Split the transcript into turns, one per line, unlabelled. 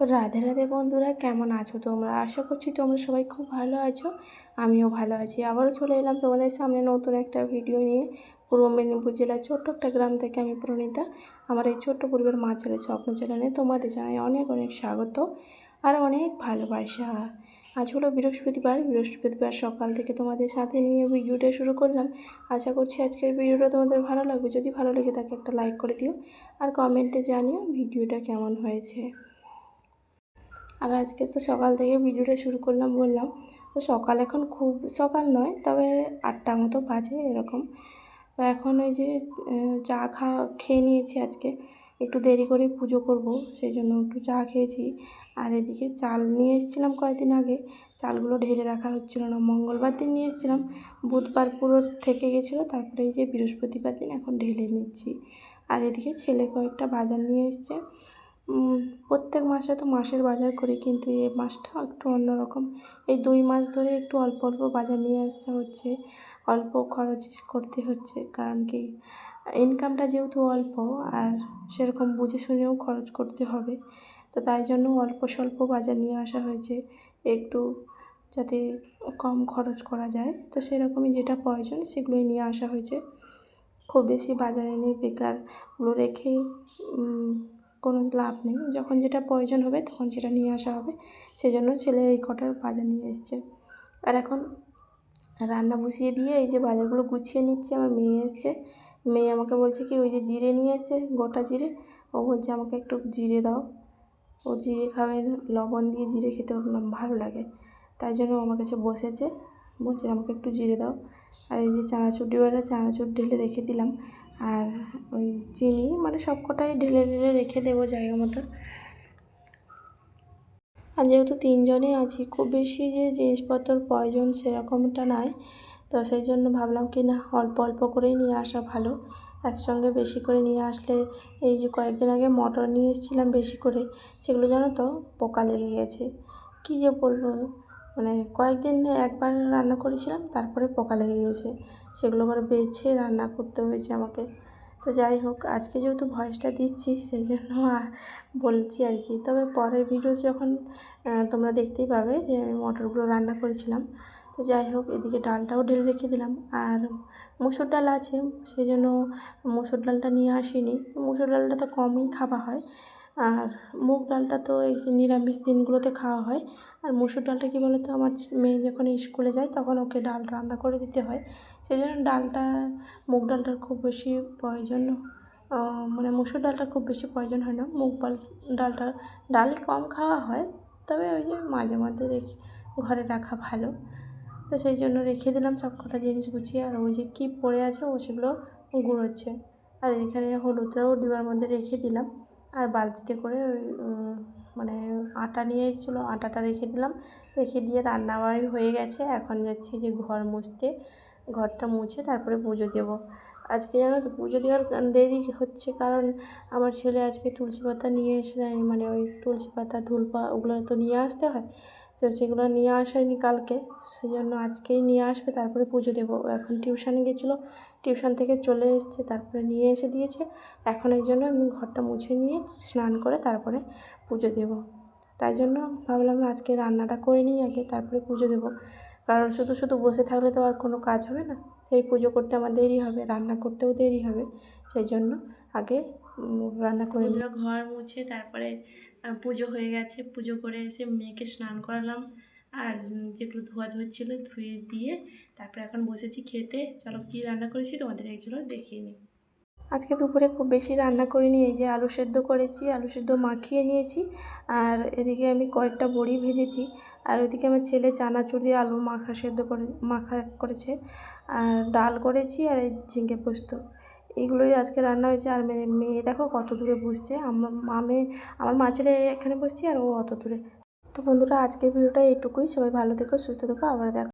রাধে রাধে বন্ধুরা, কেমন আছো তোমরা? আশা করছি তোমরা সবাই খুব ভালো আছো, আমিও ভালো আছি। আবারও চলে এলাম তোমাদের সামনে নতুন একটা ভিডিও নিয়ে। পূর্ব মেদিনীপুর জেলার ছোট্ট একটা গ্রাম থেকে আমি প্রণীতা। আমার এই ছোট্ট পরিবার মা ছেলে স্বপ্ন চ্যানেলে তোমাদের জানাই অনেক অনেক স্বাগত আর অনেক ভালোবাসা। আজ হলো বৃহস্পতিবার বৃহস্পতিবার সকাল থেকে তোমাদের সাথে নিয়ে ভিডিওটা শুরু করলাম। আশা করছি আজকের ভিডিওটা তোমাদের ভালো লাগবে। যদি ভালো লেগে থাকে একটা লাইক করে দিও আর কমেন্টে জানিও ভিডিওটা কেমন হয়েছে। আর আজকে তো সকাল থেকে ভিডিওটা শুরু করলাম বললাম, তো সকাল এখন খুব, সকাল নয়, তবে আটটা মতো বাজে এরকম। তো এখন ওই যে চা খাওয়া খেয়ে নিয়েছি আজকে, একটু দেরি করে পুজো করব, সেই জন্য একটু চা খেয়েছি। আর এদিকে চাল নিয়ে এসেছিলাম কয়েকদিন আগে, চালগুলো ঢেলে রাখা হচ্ছিল না, মঙ্গলবার দিন নিয়ে এসেছিলাম, বুধবার পুরো থেকে গেছিল, তারপরে এই যে বৃহস্পতিবার দিন এখন ঢেলে নিচ্ছি। আর এদিকে ছেলে কয়েকটা বাজার নিয়ে এসছে প্রত্যেক মাসে তো মাসের বাজার করি, কিন্তু এই মাসটা একটু অন্যরকম এই দুই মাস ধরে একটু অল্প অল্প বাজার নিয়ে আসতে হচ্ছে, অল্প খরচ করতে হচ্ছে, কারণ কি ইনকামটা যেহেতু অল্প, আর সেরকম বুঝে শুনেও খরচ করতে হবে, তো তাই জন্য অল্প স্বল্প বাজার নিয়ে আসা হয়েছে, একটু যাতে কম খরচ করা যায়, তো সেরকমই যেটা প্রয়োজন সেগুলোই নিয়ে আসা হয়েছে। খুব বেশি বাজারে নিয়ে বেকারগুলো রেখে কোনো লাভ নেই। যখন যেটা প্রয়োজন হবে তখন সেটা নিয়ে আসা হবে। সেই জন্য ছেলে এই কটা বাজার নিয়ে এসছে। আর এখন রান্না বসিয়ে দিয়ে এই যে বাজারগুলো গুছিয়ে নিচ্ছে, আমার মেয়ে এসছে। মেয়ে আমাকে বলছে কি, ওই যে জিরে নিয়ে এসছে, গোটা জিরে। ও বলছে, আমাকে একটু জিরে দাও। ও জিরে খাবে লবণ দিয়ে জিরে খেতে ওর ভালো লাগে। তাই জন্য আমার কাছে বসেছে। বলছে, আমাকে একটু জিরে দাও। আর এই যে চানাচুর ডিবাটা, চানাচুর ঢেলে রেখে দিলাম। আর ওই চিনি মানে সব কটাই ঢেলে ঢেলে রেখে দেবো জায়গা মতো। আর যেহেতু তিনজনে আছি, খুব বেশি যে জিনিসপত্র প্রয়োজন সেরকমটা নাই। তো সেই জন্য ভাবলাম কি না, অল্প অল্প করেই নিয়ে আসা ভালো। একসঙ্গে বেশি করে নিয়ে আসলে এই যে কয়েকদিন আগে মটর নিয়ে এসেছিলাম বেশি করে, সেগুলো জানো তো পোকা লেগে গেছে। কী যে বলব? মানে কয়েকদিন একবার রান্না করেছিলাম, তারপরে পোকা লেগে গেছে। সেগুলো আবার বেছে রান্না করতে হয়েছে আমাকে। তো যাই হোক, আজকে যেহেতু ভয়েসটা দিচ্ছি, সেই জন্য বলছি আর কি। তবে পরের ভিডিও যখন তোমরা দেখতেই পাবে যে আমি মটরগুলো রান্না করেছিলাম। তো যাই হোক, এদিকে ডালটাও ঢেলে রেখে দিলাম। আর মুসুর ডাল আছে, সেই জন্য মুসুর ডালটা নিয়ে আসিনি। মুসুর ডালটা তো কমই খাওয়া হয়। আর মুগ ডালটা তো এই যে নিরামিষ দিনগুলোতে খাওয়া হয়। আর মুসুর ডালটা কী বলো তো আমার মেয়ে যখন স্কুলে যায় তখন ওকে ডাল রান্না করে দিতে হয়। সেই জন্য ডালটা, মুগ ডালটার খুব বেশি প্রয়োজন মানে মুসুর ডালটা খুব বেশি প্রয়োজন হয় না। মুগ ডাল ডালটা, ডালই কম খাওয়া হয়, তবে ওই যে মাঝে মধ্যে রেখে ঘরে রাখা ভালো। তো সেই জন্য রেখে দিলাম সব কটা জিনিস গুছিয়ে। আর ওই যে কী পড়ে আছে ও সেগুলো গুঁড়োচ্ছে। আর এখানে হলুদটাও ডিবার মধ্যে রেখে দিলাম। আর বালতিতে করে মানে আটা নিয়ে এসেছিল, আটাটা রেখে দিলাম। রেখে দিয়ে রান্না রান্নাবাড়ি হয়ে গেছে। এখন যাচ্ছে যে ঘর মুছতে, ঘরটা মুছে তারপরে পুজো দেব। আজকে জানো তো, পুজো দেওয়ার দেরি হচ্ছে কারণ আমার ছেলে আজকে তুলসী পাতা নিয়ে এসে মানে ওই তুলসী পাতা, ধুলপা ওগুলো তো নিয়ে আসতে হয়। তো সেগুলো নিয়ে আসায়নি কালকে সেই জন্য আজকেই নিয়ে আসবে, তারপরে পুজো দেবো। এখন টিউশানে গেছিল, টিউশন থেকে চলে এসছে, তারপরে নিয়ে এসে দিয়েছে। এখন এই জন্য আমি ঘরটা মুছে নিয়ে স্নান করে তারপরে পুজো দেবো। তাই জন্য ভাবলাম আজকে রান্নাটা করে নিই আগে, তারপরে পুজো দেবো। কারণ শুধু শুধু বসে থাকলে তো আর কোনো কাজ হবে না। সেই পুজো করতে আমার দেরি হবে, রান্না করতেও দেরি হবে। সেই জন্য আগে রান্না করে ঘর মুছে তারপরে পুজো হয়ে গেছে। পুজো করে এসে মেয়েকে স্নান করালাম। আর যেগুলো ধোয়া ধোয়া ছিল ধুয়ে দিয়ে তারপরে এখন বসেছি খেতে। চলো কী রান্না করেছি তোমাদের একচলো দেখিয়ে নিই। আজকে দুপুরে খুব বেশি রান্না করিনি এই যে আলু সেদ্ধ করেছি আলু সেদ্ধ মাখিয়ে নিয়েছি। আর এদিকে আমি কয়েকটা বড়ি ভেজেছি। আর ওইদিকে আমার ছেলে চানাচুর দিয়ে আলু মাখা সেদ্ধ করে মাখা করেছে। আর ডাল করেছি আর এই ঝিঙ্গে পোস্ত। এইগুলোই আজকে রান্না হয়েছে। আর মেয়ে মেয়ে দেখো কত দূরে বসছে। আমার মামে আমার মা ছেলে এখানে বসছি আর ও অত দূরে। তো বন্ধুরা, আজকের ভিডিওটা এইটুকুই। সবাই ভালো থেকো, সুস্থ থেকো, আবার দেখো